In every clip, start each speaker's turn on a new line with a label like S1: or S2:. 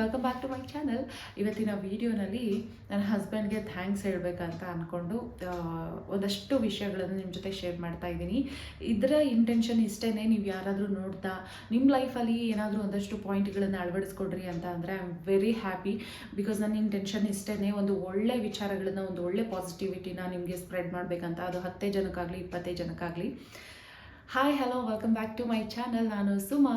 S1: Welcome back to my channel ಇವತ್ತಿನ ವಿಡಿಯೋನಲ್ಲಿ ನನ್ನ ಹಸ್ಬೆಂಡ್ಗೆ ಥ್ಯಾಂಕ್ಸ್ ಹೇಳಬೇಕಂತ ಅಂದ್ಕೊಂಡು ಒಂದಷ್ಟು ವಿಷಯಗಳನ್ನು ನಿಮ್ಮ ಜೊತೆ ಶೇರ್ ಮಾಡ್ತಾ ಇದ್ದೀನಿ. ಇದರ ಇಂಟೆನ್ಷನ್ ಇಷ್ಟೇ ನೀವು ಯಾರಾದರೂ ನೋಡ್ತಾ ನಿಮ್ಮ ಲೈಫಲ್ಲಿ ಏನಾದರೂ ಒಂದಷ್ಟು ಪಾಯಿಂಟ್ಗಳನ್ನು ಅಳವಡಿಸ್ಕೊಡ್ರಿ ಅಂತ ಅಂದರೆ I am very happy because ನನ್ನ ಇಂಟೆನ್ಷನ್ ಇಷ್ಟೇ ಒಂದು ಒಳ್ಳೆ ವಿಚಾರಗಳನ್ನು, ಒಂದು ಒಳ್ಳೆ ಪಾಸಿಟಿವಿಟಿನ ನಿಮಗೆ ಸ್ಪ್ರೆಡ್ ಮಾಡಬೇಕಂತ. ಅದು ಹತ್ತೇ ಜನಕ್ಕಾಗಲಿ, ಇಪ್ಪತ್ತೇ ಜನಕ್ಕಾಗಲಿ. Hi hello welcome back to my channel ನಾನು ಸುಮಾ.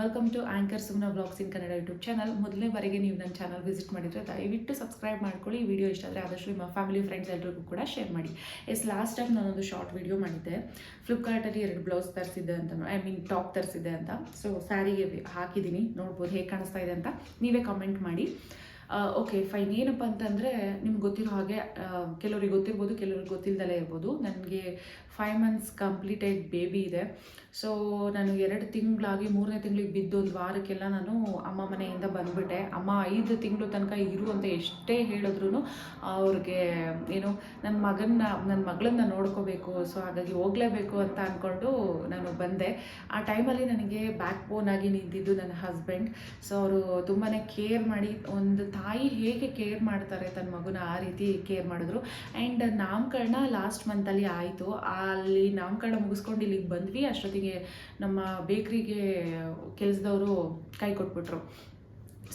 S1: ವೆಲ್ಕಮ್ ಟು ಆ್ಯಂಕರ್ ಸುಮ್ನ blogs in Kannada YouTube channel ಮೊದಲನೇ ಬಾರಿಗೆ ನೀವು ನನ್ನ ಚಾನಲ್ ವಿಸಿಟ್ ಮಾಡಿದರೆ ದಯವಿಟ್ಟು ಸಬ್ಸ್ಕ್ರೈಬ್ ಮಾಡ್ಕೊಳ್ಳಿ. ಈ ವಿಡಿಯೋ ಇಷ್ಟ ಆದರೆ ಆದಷ್ಟು ನಿಮ್ಮ ಫ್ಯಾಮಿಲಿ ಫ್ರೆಂಡ್ಸ್ ಎಲ್ಲರಿಗೂ ಕೂಡ ಶೇರ್ ಮಾಡಿ. ಎಸ್ ಲಾಸ್ಟ್ ಟೈಮ್ ನಾನೊಂದು ಶಾರ್ಟ್ ವಿಡಿಯೋ ಮಾಡಿದ್ದೆ. ಫ್ಲಿಪ್ಕಾರ್ಟಲ್ಲಿ ಎರಡು ಬ್ಲೌಸ್ ತರಿಸಿದ್ದೆ ಅಂತ ಐ ಮೀನ್ ಟಾಪ್ ತರಿಸಿದ್ದೆ ಅಂತ. ಸೊ ಸ್ಯಾರಿಗೆ ಹಾಕಿದ್ದೀನಿ. ನೋಡ್ಬೋದು ಹೇಗೆ ಕಾಣಿಸ್ತಾ ಇದೆ ಅಂತ. ನೀವೇ ಕಮೆಂಟ್ ಮಾಡಿ. ಓಕೆ ಫೈನ್ ಏನಪ್ಪ ಅಂತಂದರೆ ನಿಮ್ಗೆ ಗೊತ್ತಿರೋ ಹಾಗೆ ಕೆಲವ್ರಿಗೆ ಗೊತ್ತಿರ್ಬೋದು, ಕೆಲವ್ರಿಗೆ ಗೊತ್ತಿಲ್ಲದಲೇ ಇರ್ಬೋದು. ನನಗೆ ಫೈವ್ ಮಂತ್ಸ್ ಕಂಪ್ಲೀಟೆಡ್ ಬೇಬಿ ಇದೆ. ಸೊ ನಾನು ಎರಡು ತಿಂಗಳಾಗಿ, ಮೂರನೇ ತಿಂಗಳಿಗೆ ಬಿದ್ದು ಒಂದು ವಾರಕ್ಕೆಲ್ಲ ನಾನು ಅಮ್ಮ ಮನೆಯಿಂದ ಬಂದುಬಿಟ್ಟೆ. ಅಮ್ಮ ಐದು ತಿಂಗಳು ತನಕ ಇರು ಅಂತ ಎಷ್ಟೇ ಹೇಳಿದ್ರು ಅವ್ರಿಗೆ ಏನು ನನ್ನ ಮಗನ್ನ ನನ್ನ ಮಗಳನ್ನ ನೋಡ್ಕೋಬೇಕು ಸೊ ಹಾಗಾಗಿ ಹೋಗಲೇಬೇಕು ಅಂತ ಅಂದ್ಕೊಂಡು ನಾನು ಬಂದೆ. ಆ ಟೈಮಲ್ಲಿ ನನಗೆ ಬ್ಯಾಕ್ ಬೋನ್ ಆಗಿ ನಿಂತಿದ್ದು ನನ್ನ ಹಸ್ಬೆಂಡ್ ಸೊ ಅವರು ತುಂಬಾ ಕೇರ್ ಮಾಡಿ, ಒಂದು ತಾಯಿ ಹೇಗೆ ಕೇರ್ ಮಾಡ್ತಾರೆ ತನ್ನ ಮಗುನ ಆ ರೀತಿ ಕೇರ್ ಮಾಡಿದ್ರು. ಆ್ಯಂಡ್ ನಾಮಕರಣ ಲಾಸ್ಟ್ ಮಂತಲ್ಲಿ ಆಯಿತು. ಅಲ್ಲಿ ನಾಮಕರಣ ಮುಗಿಸ್ಕೊಂಡು ಇಲ್ಲಿಗೆ ಬಂದ್ವಿ. ಅಷ್ಟೊತ್ತಿಗೆ ನಮ್ಮ ಬೇಕ್ರಿಗೆ ಕೆಲಸದವರು ಕೈ ಕೊಟ್ಬಿಟ್ರು.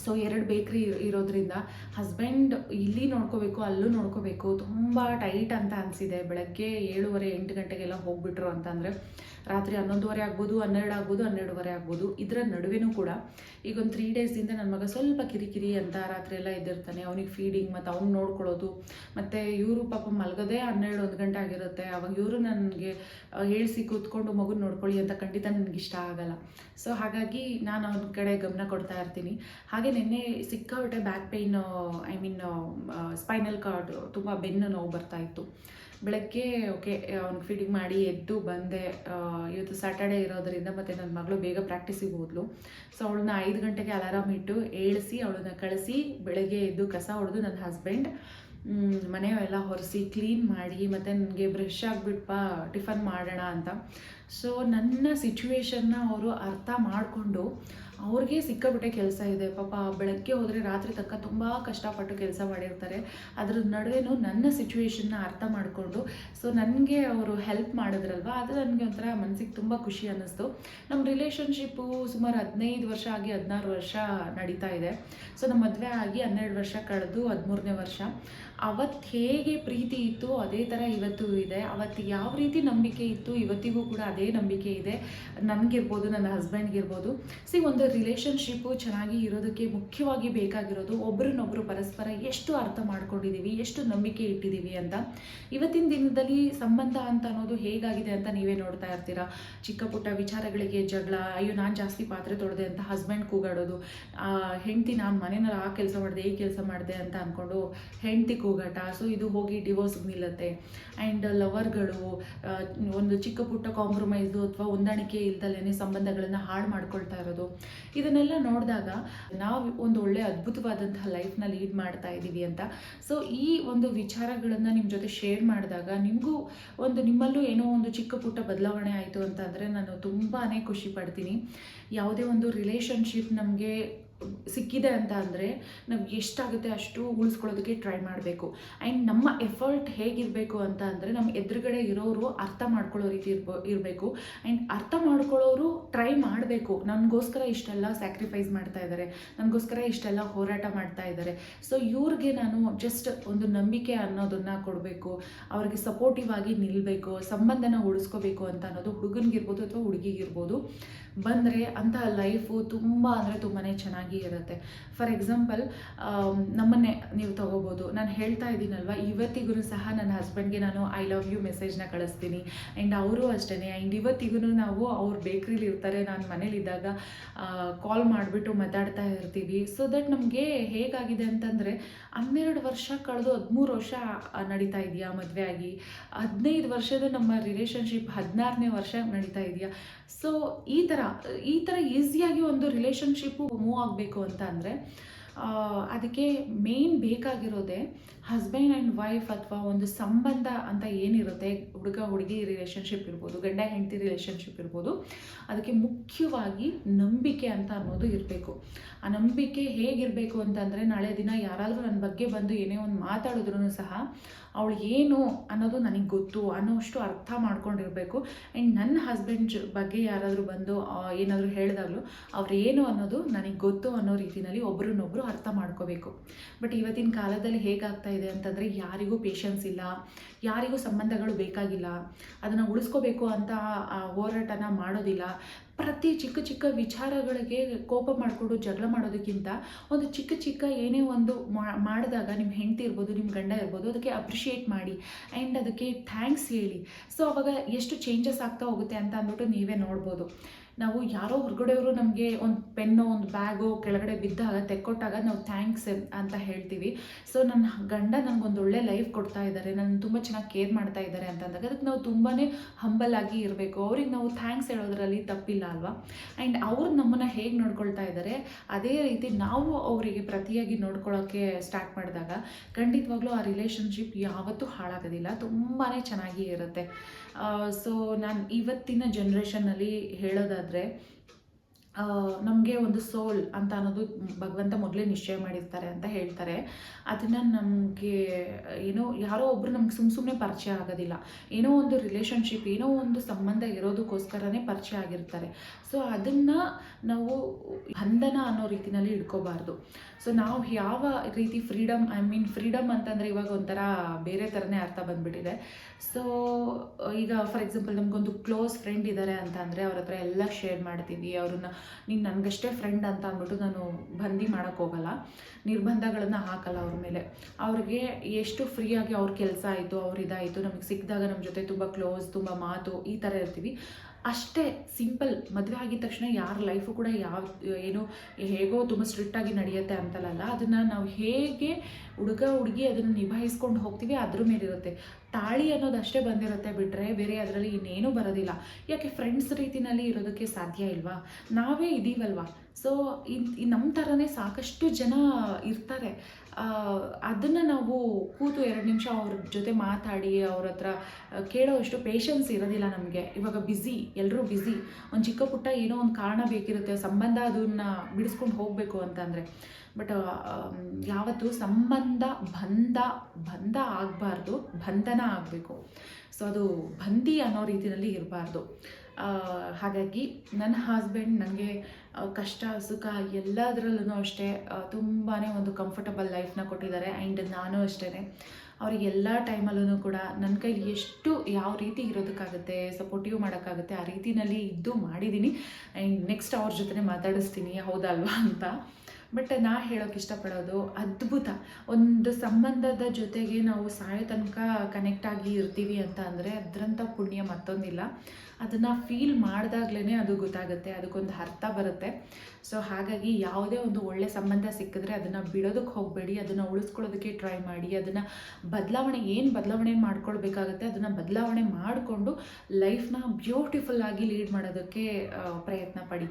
S1: ಸೊ ಎರಡು ಬೇಕ್ರಿ ಇರೋದ್ರಿಂದ ಹಸ್ಬೆಂಡ್ ಇಲ್ಲಿ ನೋಡ್ಕೋಬೇಕು, ಅಲ್ಲೂ ನೋಡ್ಕೋಬೇಕು. ತುಂಬ ಟೈಟ್ ಅಂತ ಅನಿಸಿದೆ. ಬೆಳಗ್ಗೆ ಏಳುವರೆ ಎಂಟು ಗಂಟೆಗೆಲ್ಲ ಹೋಗ್ಬಿಟ್ರು ಅಂತಂದರೆ ರಾತ್ರಿ ಹನ್ನೊಂದುವರೆ ಆಗ್ಬೋದು, ಹನ್ನೆರಡು ಆಗ್ಬೋದು, ಹನ್ನೆರಡುವರೆ ಆಗ್ಬೋದು. ಇದರ ನಡುವೆನೂ ಕೂಡ ಈಗ ಒಂದು ತ್ರೀ ಡೇಸಿಂದ ನನ್ನ ಮಗ ಸ್ವಲ್ಪ ಕಿರಿಕಿರಿ ಅಂತ ರಾತ್ರಿ ಎಲ್ಲ ಎದ್ದಿರ್ತಾನೆ. ಅವನಿಗೆ ಫೀಡಿಂಗ್ ಮತ್ತು ಅವ್ನು ನೋಡ್ಕೊಳ್ಳೋದು. ಮತ್ತು ಇವರು ಪಾಪ ಮಲಗೋದೇ ಹನ್ನೆರಡು, ಒಂದು ಗಂಟೆ ಆಗಿರುತ್ತೆ. ಅವಾಗ ಇವರು ನನಗೆ ಹೇಳಿಸಿ ಕೂತ್ಕೊಂಡು ಮಗುನ ನೋಡ್ಕೊಳ್ಳಿ ಅಂತ ಖಂಡಿತ ನನಗೆ ಇಷ್ಟ ಆಗಲ್ಲ. ಸೊ ಹಾಗಾಗಿ ನಾನು ಅವನ ಕಡೆ ಗಮನ ಕೊಡ್ತಾ ಇರ್ತೀನಿ. ಹಾಗೆ ನಿನ್ನೆ ಸಿಕ್ಕಾಬಿಟ್ಟೆ back pain I mean spinal cord ತುಂಬ ಬೆನ್ನು ನೋವು ಬರ್ತಾ ಇತ್ತು. ಬೆಳಗ್ಗೆ ಓಕೆ ಅವ್ನಿಗೆ ಫೀಡಿಂಗ್ ಮಾಡಿ ಎದ್ದು ಬಂದೆ. ಇವತ್ತು ಸ್ಯಾಟರ್ಡೇ ಇರೋದರಿಂದ ಮತ್ತು ನನ್ನ ಮಗಳು ಬೇಗ ಪ್ರಾಕ್ಟೀಸಿಗೆ ಹೋದ್ಲು. ಸೊ ಅವಳನ್ನ ಐದು ಗಂಟೆಗೆ ಅಲಾರಾಮ್ ಇಟ್ಟು ಏಳಿಸಿ ಅವಳನ್ನ ಕಳಿಸಿ ಬೆಳಗ್ಗೆ ಎದ್ದು ಕಸ ಹೊಡೆದು ನನ್ನ ಹಸ್ಬೆಂಡ್ ಮನೆಯವೆಲ್ಲ ಹೊರಿಸಿ ಕ್ಲೀನ್ ಮಾಡಿ ಮತ್ತು ನನಗೆ ಬ್ರಷ್ ಆಗಿಬಿಟ್ಪ ಟಿಫನ್ ಮಾಡೋಣ ಅಂತ. ಸೊ ನನ್ನ ಸಿಚುವೇಶನ್ನ ಅವರು ಅರ್ಥ ಮಾಡಿಕೊಂಡು ಅವ್ರಿಗೆ ಸಿಕ್ಕಾಬಿಟ್ಟೆ ಕೆಲಸ ಇದೆ. ಪಾಪ ಬೆಳಗ್ಗೆ ಹೋದರೆ ರಾತ್ರಿ ತಕ್ಕ ತುಂಬ ಕಷ್ಟಪಟ್ಟು ಕೆಲಸ ಮಾಡಿರ್ತಾರೆ. ಅದ್ರ ನಡುವೆನೂ ನನ್ನ ಸಿಚುವೇಶನ್ನ ಅರ್ಥ ಮಾಡಿಕೊಂಡು ಸೊ ನನಗೆ ಅವರು ಹೆಲ್ಪ್ ಮಾಡಿದ್ರಲ್ವ? ಅದು ನನಗೆ ಒಂಥರ ಮನಸ್ಸಿಗೆ ತುಂಬ ಖುಷಿ ಅನ್ನಿಸ್ತು. ನಮ್ಮ ರಿಲೇಷನ್ಶಿಪ್ಪು ಸುಮಾರು ಹದಿನೈದು ವರ್ಷ ಆಗಿ ಹದಿನಾರು ವರ್ಷ ನಡೀತಾ ಇದೆ. ಸೊ ನಮ್ಮ ಮದುವೆ ಆಗಿ ಹನ್ನೆರಡು ವರ್ಷ ಕಳೆದು ಹದಿಮೂರನೇ ವರ್ಷ. ಅವತ್ತು ಹೇಗೆ ಪ್ರೀತಿ ಇತ್ತು ಅದೇ ಥರ ಇವತ್ತು ಇದೆ. ಅವತ್ತು ಯಾವ ರೀತಿ ನಂಬಿಕೆ ಇತ್ತು ಇವತ್ತಿಗೂ ಕೂಡ ಅದೇ ನಂಬಿಕೆ ಇದೆ. ನನಗಿರ್ಬೋದು, ನನ್ನ ಹಸ್ಬೆಂಡ್ಗಿರ್ಬೋದು. ಸಿ ಒಂದು ರಿಲೇಷನ್ಶಿಪ್ಪು ಚೆನ್ನಾಗಿ ಇರೋದಕ್ಕೆ ಮುಖ್ಯವಾಗಿ ಬೇಕಾಗಿರೋದು ಒಬ್ರನ್ನೊಬ್ರು ಪರಸ್ಪರ ಎಷ್ಟು ಅರ್ಥ ಮಾಡ್ಕೊಂಡಿದ್ದೀವಿ ಎಷ್ಟು ನಂಬಿಕೆ ಇಟ್ಟಿದ್ದೀವಿ ಅಂತ. ಇವತ್ತಿನ ದಿನದಲ್ಲಿ ಸಂಬಂಧ ಅಂತ ಅನ್ನೋದು ಹೇಗಾಗಿದೆ ಅಂತ ನೀವೇ ನೋಡ್ತಾ ಇರ್ತೀರಾ? ಚಿಕ್ಕ ಪುಟ್ಟ ವಿಚಾರಗಳಿಗೆ ಜಗಳ, ಅಯ್ಯೋ, ನಾನು ಜಾಸ್ತಿ ಪಾತ್ರೆ ತೊಳೆದೆ ಅಂತ ಹಸ್ಬೆಂಡ್ ಕೂಗಾಡೋದು ಹೆಂಡತಿ ನಾನು ಮನೆಯಲ್ಲಿ ಆ ಕೆಲಸ ಮಾಡಿದೆ, ಈ ಕೆಲಸ ಮಾಡಿದೆ ಅಂತ ಅಂದ್ಕೊಂಡು ಹೆಂಡ್ತಿ ಕೂಗಾಟ ಸೊ ಇದು ಹೋಗಿ ಡಿವೋರ್ಸ್ಗೆ ನಿಲ್ಲುತ್ತೆ. ಆ್ಯಂಡ್ ಲವರ್ಗಳು ಒಂದು ಚಿಕ್ಕ ಪುಟ್ಟ ಕಾಂಪ್ರಮೈಸು ಅಥವಾ ಹೊಂದಾಣಿಕೆ ಇಲ್ದಲೇ ಸಂಬಂಧಗಳನ್ನು ಹಾಳು ಮಾಡ್ಕೊಳ್ತಾ ಇರೋದು. ಇದನ್ನೆಲ್ಲ ನೋಡಿದಾಗ ನಾವು ಒಂದು ಒಳ್ಳೆ ಅದ್ಭುತವಾದಂತಹ ಲೈಫ್ನ ಲೀಡ್ ಮಾಡ್ತಾ ಇದ್ದೀವಿ ಅಂತ. ಸೊ ಈ ಒಂದು ವಿಚಾರಗಳನ್ನು ನಿಮ್ಮ ಜೊತೆ ಶೇರ್ ಮಾಡಿದಾಗ ನಿಮಗೂ ಒಂದು ನಿಮ್ಮಲ್ಲೂ ಏನೋ ಒಂದು ಚಿಕ್ಕ ಪುಟ್ಟ ಬದಲಾವಣೆ ಆಯಿತು ಅಂತಂದರೆ ನಾನು ತುಂಬಾ ಖುಷಿ ಪಡ್ತೀನಿ. ಯಾವುದೇ ಒಂದು ರಿಲೇಷನ್ಶಿಪ್ ನಮಗೆ ಸಿಕ್ಕಿದೆ ಅಂತ ಅಂದರೆ ನಾವು ಎಷ್ಟಾಗುತ್ತೆ ಅಷ್ಟು ಉಳಿಸ್ಕೊಳ್ಳೋದಕ್ಕೆ ಟ್ರೈ ಮಾಡಬೇಕು. ಆ್ಯಂಡ್ ನಮ್ಮ ಎಫರ್ಟ್ ಹೇಗಿರಬೇಕು ಅಂತ ಅಂದರೆ ನಮ್ಮ ಎದುರುಗಡೆ ಇರೋರು ಅರ್ಥ ಮಾಡ್ಕೊಳ್ಳೋ ರೀತಿ ಇರ್ಬೋ, ಇರಬೇಕು. ಆ್ಯಂಡ್ ಅರ್ಥ ಮಾಡ್ಕೊಳ್ಳೋರು ಟ್ರೈ ಮಾಡಬೇಕು. ನನಗೋಸ್ಕರ ಇಷ್ಟೆಲ್ಲ ಸ್ಯಾಕ್ರಿಫೈಸ್ ಮಾಡ್ತಾ ಇದ್ದಾರೆ ನನಗೋಸ್ಕರ ಇಷ್ಟೆಲ್ಲ ಹೋರಾಟ ಮಾಡ್ತಾ ಇದ್ದಾರೆ ಸೊ ಇವ್ರಿಗೆ ನಾನು ಜಸ್ಟ್ ಒಂದು ನಂಬಿಕೆ ಅನ್ನೋದನ್ನು ಕೊಡಬೇಕು. ಅವ್ರಿಗೆ ಸಪೋರ್ಟಿವ್ ಆಗಿ ನಿಲ್ಲಬೇಕು ಸಂಬಂಧನ ಉಳಿಸ್ಕೋಬೇಕು ಅಂತ ಅನ್ನೋದು ಹುಡುಗನಿಗಿರ್ಬೋದು ಅಥವಾ ಹುಡುಗಿಗಿರ್ಬೋದು. ಬಂದರೆ ಅಂತಹ ಲೈಫು ತುಂಬ ಅಂದರೆ ತುಂಬಾ ಚೆನ್ನಾಗಿ ಇರುತ್ತೆ. ಫಾರ್ ಎಕ್ಸಾಂಪಲ್ ನಮ್ಮನ್ನೇ ನೀವು ತಗೋಬೋದು. ನಾನು ಹೇಳ್ತಾ ಇದ್ದೀನಲ್ವ ಇವತ್ತಿಗೂ ಸಹ ನನ್ನ ಹಸ್ಬೆಂಡ್ಗೆ ನಾನು ಐ ಲವ್ ಯು ಮೆಸೇಜ್ನ ಕಳಿಸ್ತೀನಿ. ಆ್ಯಂಡ್ ಅವರು ಅಷ್ಟೇ ಆ್ಯಂಡ್ ಇವತ್ತಿಗೂ ನಾವು ಅವ್ರ ಬೇಕ್ರಿಲಿ ಇರ್ತಾರೆ. ನಾನು ಮನೇಲಿದ್ದಾಗ ಕಾಲ್ ಮಾಡಿಬಿಟ್ಟು ಮಾತಾಡ್ತಾ ಇರ್ತೀವಿ. ಸೊ ದಟ್ ನಮಗೆ ಹೇಗಾಗಿದೆ ಅಂತಂದರೆ, ಹನ್ನೆರಡು ವರ್ಷ ಕಳೆದು ಹದಿಮೂರು ವರ್ಷ ನಡೀತಾ ಇದೆಯಾ ಮದುವೆ ಆಗಿ? ಹದಿನೈದು ವರ್ಷದ ನಮ್ಮ ರಿಲೇಷನ್ಶಿಪ್ ಹದಿನಾರನೇ ವರ್ಷ ನಡೀತಾ ಇದೆಯಾ? ಸೊ ಈ ಥರ ಈ ಥರ ಈಸಿಯಾಗಿ ಒಂದು ರಿಲೇಷನ್ಶಿಪ್ಪು ಮೂವ್ ಆಗಬೇಕು ಅಂತ ಅಂದರೆ ಅದಕ್ಕೆ ಮೇನ್ ಬೇಕಾಗಿರೋದೇ ಹಸ್ಬೆಂಡ್ ಆ್ಯಂಡ್ ವೈಫ್ ಅಥವಾ ಒಂದು ಸಂಬಂಧ ಅಂತ ಏನಿರುತ್ತೆ, ಹುಡುಗ, ಹುಡುಗಿ ರಿಲೇಷನ್ಶಿಪ್ ಇರ್ಬೋದು, ಗಂಡ, ಹೆಂಡತಿ ರಿಲೇಷನ್ಶಿಪ್ ಇರ್ಬೋದು, ಅದಕ್ಕೆ ಮುಖ್ಯವಾಗಿ ನಂಬಿಕೆ ಅಂತ ಅನ್ನೋದು ಇರಬೇಕು. ಆ ನಂಬಿಕೆ ಹೇಗಿರಬೇಕು ಅಂತಂದರೆ ನಾಳೆ ದಿನ ಯಾರಾದರೂ ನನ್ನ ಬಗ್ಗೆ ಬಂದು ಏನೇ ಒಂದು ಮಾತಾಡಿದ್ರು ಸಹ ಅವಳು ಏನು ಅನ್ನೋದು ನನಗೆ ಗೊತ್ತು ಅನ್ನೋಷ್ಟು ಅರ್ಥ ಮಾಡ್ಕೊಂಡಿರಬೇಕು. ಆ್ಯಂಡ್ ನನ್ನ ಹಸ್ಬೆಂಡ್ ಬಗ್ಗೆ ಯಾರಾದರೂ ಬಂದು ಏನಾದರೂ ಹೇಳಿದಾಗಲೂ ಅವ್ರು ಏನು ಅನ್ನೋದು ನನಗೆ ಗೊತ್ತು ಅನ್ನೋ ರೀತಿಯಲ್ಲಿ ಒಬ್ರನ್ನೊಬ್ರು ಅರ್ಥ ಮಾಡ್ಕೋಬೇಕು. ಬಟ್ ಇವತ್ತಿನ ಕಾಲದಲ್ಲಿ ಹೇಗಾಗ್ತಾ ಇದೆ ಅಂತಂದರೆ ಯಾರಿಗೂ ಪೇಷನ್ಸ್ ಇಲ್ಲ, ಯಾರಿಗೂ ಸಂಬಂಧಗಳು ಬೇಕಾಗಿಲ್ಲ, ಅದನ್ನು ಉಳಿಸ್ಕೋಬೇಕು ಅಂತ ಹೋರಾಟನ ಮಾಡೋದಿಲ್ಲ. ಪ್ರತಿ ಚಿಕ್ಕ ಚಿಕ್ಕ ವಿಚಾರಗಳಿಗೆ ಕೋಪ ಮಾಡಿಕೊಂಡು ಜಗಳ ಮಾಡೋದಕ್ಕಿಂತ ಒಂದು ಚಿಕ್ಕ ಚಿಕ್ಕ ಏನೇ ಒಂದು ಮಾಡಿದಾಗ ನಿಮ್ಮ ಹೆಂಡತಿ ಇರ್ಬೋದು ನಿಮ್ಮ ಗಂಡ ಇರ್ಬೋದು, ಅದಕ್ಕೆ ಅಪ್ರಿಷಿಯೇಟ್ ಮಾಡಿ ಆ್ಯಂಡ್ ಅದಕ್ಕೆ ಥ್ಯಾಂಕ್ಸ್ ಹೇಳಿ. ಸೊ ಅವಾಗ ಎಷ್ಟು ಚೇಂಜಸ್ ಆಗ್ತಾ ಹೋಗುತ್ತೆ ಅಂತ ಅಂದ್ಬಿಟ್ಟು ನೀವೇ ನೋಡ್ಬೋದು. ನಾವು ಯಾರೋ ಹೊರಗಡೆಯವರು ನಮಗೆ ಒಂದು ಪೆನ್ನು, ಒಂದು ಬ್ಯಾಗು ಕೆಳಗಡೆ ಬಿದ್ದಾಗ ತೆಕ್ಕೊಟ್ಟಾಗ ನಾವು ಥ್ಯಾಂಕ್ಸ್ ಅಂತ ಹೇಳ್ತೀವಿ. ಸೊ ನನ್ನ ಗಂಡ ನನಗೊಂದು ಒಳ್ಳೆ ಲೈಫ್ ಕೊಡ್ತಾ ಇದ್ದಾರೆ ನನ್ನ ತುಂಬ ಚೆನ್ನಾಗಿ ಕೇರ್ ಮಾಡ್ತಾ ಇದ್ದಾರೆ ಅಂತ ಅಂದಾಗ ಅದಕ್ಕೆ ನಾವು ತುಂಬಾ ಹಂಬಲ್ ಆಗಿ ಇರಬೇಕು. ಅವ್ರಿಗೆ ನಾವು ಥ್ಯಾಂಕ್ಸ್ ಹೇಳೋದ್ರಲ್ಲಿ ತಪ್ಪಿಲ್ಲ ಅಲ್ವಾ? ಆ್ಯಂಡ್ ಅವರು ನಮ್ಮನ್ನು ಹೇಗೆ ನೋಡ್ಕೊಳ್ತಾ ಇದ್ದಾರೆ ಅದೇ ರೀತಿ ನಾವು ಅವರಿಗೆ ಪ್ರತಿಯಾಗಿ ನೋಡ್ಕೊಳ್ಳೋಕ್ಕೆ ಸ್ಟಾರ್ಟ್ ಮಾಡಿದಾಗ ಖಂಡಿತವಾಗ್ಲೂ ಆ ರಿಲೇಷನ್ಶಿಪ್ ಯಾವತ್ತೂ ಹಾಳಾಗೋದಿಲ್ಲ. ತುಂಬಾ ಚೆನ್ನಾಗಿ ಇರುತ್ತೆ. ಸೊ ನಾನು ಇವತ್ತಿನ ಜನ್ರೇಷನ್ನಲ್ಲಿ ಹೇಳೋದಾದರೆ 3, ನಮಗೆ ಒಂದು ಸೋಲ್ ಅಂತ ಅನ್ನೋದು ಭಗವಂತ ಮೊದಲೇ ನಿಶ್ಚಯ ಮಾಡಿರ್ತಾರೆ ಅಂತ ಹೇಳ್ತಾರೆ. ಅದನ್ನು ನಮಗೆ ಏನೋ ಯಾರೋ ಒಬ್ಬರು ನಮ್ಗೆ ಸುಮ್ಮ ಸುಮ್ಮನೆ ಪರಿಚಯ ಆಗೋದಿಲ್ಲ. ಏನೋ ಒಂದು ರಿಲೇಷನ್ಶಿಪ್ ಏನೋ ಒಂದು ಸಂಬಂಧ ಇರೋದಕ್ಕೋಸ್ಕರನೇ ಪರಿಚಯ ಆಗಿರ್ತಾರೆ. ಸೊ ಅದನ್ನು ನಾವು ಬಂಧನ ಅನ್ನೋ ರೀತಿಯಲ್ಲಿ ಇಟ್ಕೋಬಾರ್ದು. ಸೊ ನಾವು ಯಾವ ರೀತಿ ಫ್ರೀಡಮ್ ಐ ಮೀನ್ ಫ್ರೀಡಮ್ ಅಂತಂದರೆ ಇವಾಗ ಒಂಥರ ಬೇರೆ ಥರನೇ ಅರ್ಥ ಬಂದುಬಿಟ್ಟಿದೆ. ಸೊ ಈಗ ಫಾರ್ ಎಕ್ಸಾಂಪಲ್ ನಮಗೊಂದು ಕ್ಲೋಸ್ ಫ್ರೆಂಡ್ ಇದ್ದಾರೆ ಅಂತ ಅಂದರೆ ಅವ್ರ ಹತ್ರ ಎಲ್ಲ ಶೇರ್ ಮಾಡ್ತೀವಿ ಅವ್ರನ್ನ ನೀನು ನನಗಷ್ಟೇ ಫ್ರೆಂಡ್ ಅಂತ ಅಂದ್ಬಿಟ್ಟು ನಾನು ಬಂದಿ ಮಾಡೋಕ್ಕೋಗಲ್ಲ ನಿರ್ಬಂಧಗಳನ್ನು ಹಾಕಲ್ಲ ಅವ್ರ ಮೇಲೆ. ಅವ್ರಿಗೆ ಎಷ್ಟು ಫ್ರೀಯಾಗಿ ಅವ್ರ ಕೆಲಸ ಆಯಿತು, ಅವ್ರ ಇದಾಯಿತು, ನಮಗೆ ಸಿಕ್ಕಿದಾಗ ನಮ್ಮ ಜೊತೆ ತುಂಬ ಕ್ಲೋಸ್ ತುಂಬ ಮಾತು, ಈ ಥರ ಇರ್ತೀವಿ. ಅಷ್ಟೇ ಸಿಂಪಲ್ ಮದುವೆ ಆಗಿದ ತಕ್ಷಣ ಯಾರ ಲೈಫು ಕೂಡ ಯಾವ, ಏನು, ಹೇಗೋ ತುಂಬ ಸ್ಟ್ರಿಕ್ಟಾಗಿ ನಡೆಯುತ್ತೆ ಅಂತಲ್ಲ ಅದನ್ನು ನಾವು ಹೇಗೆ ಹುಡುಗ ಹುಡುಗಿ ಅದನ್ನು ನಿಭಾಯಿಸ್ಕೊಂಡು ಹೋಗ್ತೀವಿ, ಅದ್ರ ಮೇಲಿರುತ್ತೆ. ತಾಳಿ ಅನ್ನೋದು ಅಷ್ಟೇ ಬಂದಿರುತ್ತೆ ಬಿಟ್ಟರೆ ಬೇರೆ ಅದರಲ್ಲಿ ಇನ್ನೇನೂ ಬರೋದಿಲ್ಲ. ಯಾಕೆ ಫ್ರೆಂಡ್ಸ್ ರೀತಿನಲ್ಲಿ ಇರೋದಕ್ಕೆ ಸಾಧ್ಯ ಇಲ್ವಾ? ನಾವೇ ಇದ್ದೀವಲ್ವಾ ಸೊ ನಮ್ಮ ಥರನೇ ಸಾಕಷ್ಟು ಜನ ಇರ್ತಾರೆ. ಅದನ್ನು ನಾವು ಕೂತು ಎರಡು ನಿಮಿಷ ಅವ್ರ ಜೊತೆ ಮಾತಾಡಿ, ಅವ್ರ ಹತ್ರ ಕೇಳೋವಷ್ಟು ಪೇಷನ್ಸ್ ಇರೋದಿಲ್ಲ ನಮಗೆ. ಇವಾಗ ಬ್ಯುಸಿ ಎಲ್ಲರೂ ಬ್ಯುಸಿ ಒಂದು ಚಿಕ್ಕ ಪುಟ್ಟ ಏನೋ ಒಂದು ಕಾರಣ ಬೇಕಿರುತ್ತೆ, ಸಂಬಂಧ ಅದನ್ನು ಬಿಡಿಸ್ಕೊಂಡು ಹೋಗಬೇಕು ಅಂತಂದರೆ. ಬಟ್ ಯಾವತ್ತು ಸಂಬಂಧ ಬಂಧ ಬಂಧ ಆಗಬಾರ್ದು, ಬಂಧನ ಆಗಬೇಕು. ಸೊ ಅದು ಬಂದಿ ಅನ್ನೋ ರೀತಿಯಲ್ಲಿ ಇರಬಾರ್ದು. ಹಾಗಾಗಿ ನನ್ನ ಹಸ್ಬೆಂಡ್ ನನಗೆ ಕಷ್ಟ, ಸುಖ ಎಲ್ಲದರಲ್ಲೂ ಅಷ್ಟೇ ತುಂಬಾ ಒಂದು ಕಂಫರ್ಟಬಲ್ ಲೈಫ್ನ ಕೊಟ್ಟಿದ್ದಾರೆ. ಆ್ಯಂಡ್ ನಾನು ಅಷ್ಟೇ ಅವ್ರಿಗೆ ಎಲ್ಲ ಟೈಮಲ್ಲೂ ಕೂಡ ನನ್ನ ಕೈಲಿ ಎಷ್ಟು ಯಾವ ರೀತಿ ಇರೋದಕ್ಕಾಗುತ್ತೆ ಸಪೋರ್ಟಿವ್ ಮಾಡೋಕ್ಕಾಗುತ್ತೆ, ಆ ರೀತಿಯಲ್ಲಿ ಇದ್ದು ಮಾಡಿದ್ದೀನಿ. ಆ್ಯಂಡ್ ನೆಕ್ಸ್ಟ್ ಅವ್ರ ಜೊತೆ ಮಾತಾಡಿಸ್ತೀನಿ, ಹೌದಲ್ವಾ ಅಂತ. ಬಟ್ ನಾ ಹೇಳೋಕೆ ಇಷ್ಟಪಡೋದು ಅದ್ಭುತ. ಒಂದು ಸಂಬಂಧದ ಜೊತೆಗೆ ನಾವು ಸಾಯೋ ತನಕ ಕನೆಕ್ಟ್ ಆಗಿ ಇರ್ತೀವಿ ಅಂತ ಅಂದರೆ ಅದರಂಥ ಪುಣ್ಯ ಮತ್ತೊಂದಿಲ್ಲ. ಅದನ್ನು ಫೀಲ್ ಮಾಡಿದಾಗ್ಲೇ ಅದು ಗೊತ್ತಾಗುತ್ತೆ, ಅದಕ್ಕೊಂದು ಅರ್ಥ ಬರುತ್ತೆ. ಸೊ ಹಾಗಾಗಿ ಯಾವುದೇ ಒಂದು ಒಳ್ಳೆ ಸಂಬಂಧ ಸಿಕ್ಕಿದ್ರೆ ಅದನ್ನು ಬಿಡೋದಕ್ಕೆ ಹೋಗಬೇಡಿ, ಅದನ್ನು ಉಳಿಸ್ಕೊಳ್ಳೋದಕ್ಕೆ ಟ್ರೈ ಮಾಡಿ, ಅದನ್ನು ಬದಲಾವಣೆ, ಏನು ಬದಲಾವಣೆ ಮಾಡ್ಕೊಳ್ಬೇಕಾಗತ್ತೆ ಅದನ್ನು ಬದಲಾವಣೆ ಮಾಡಿಕೊಂಡು ಲೈಫ್ನ ಬ್ಯೂಟಿಫುಲ್ಲಾಗಿ ಲೀಡ್ ಮಾಡೋದಕ್ಕೆ ಪ್ರಯತ್ನ ಪಡಿ.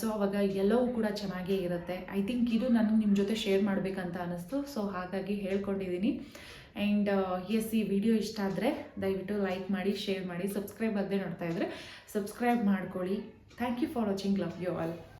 S1: ಸೊ ಅವಾಗ ಎಲ್ಲವೂ ಕೂಡ ಚೆನ್ನಾಗೇ ಇರುತ್ತೆ. ಐ ಥಿಂಕ್ ಇದು ನನಗೆ ನಿಮ್ಮ ಜೊತೆ ಶೇರ್ ಮಾಡಬೇಕಂತ ಅನ್ನಿಸ್ತು ಸೊ ಹಾಗಾಗಿ ಹೇಳ್ಕೊಂಡಿದ್ದೀನಿ ಆ್ಯಂಡ್ ಎಸ್ ಈ ವಿಡಿಯೋ ಇಷ್ಟ ಆದರೆ ದಯವಿಟ್ಟು ಲೈಕ್ ಮಾಡಿ ಶೇರ್ ಮಾಡಿ ಸಬ್ಸ್ಕ್ರೈಬ್ ಅದೇ ನೋಡ್ತಾ ಇದ್ದರೆ ಸಬ್ಸ್ಕ್ರೈಬ್ ಮಾಡ್ಕೊಳ್ಳಿ. Thank you for watching love you all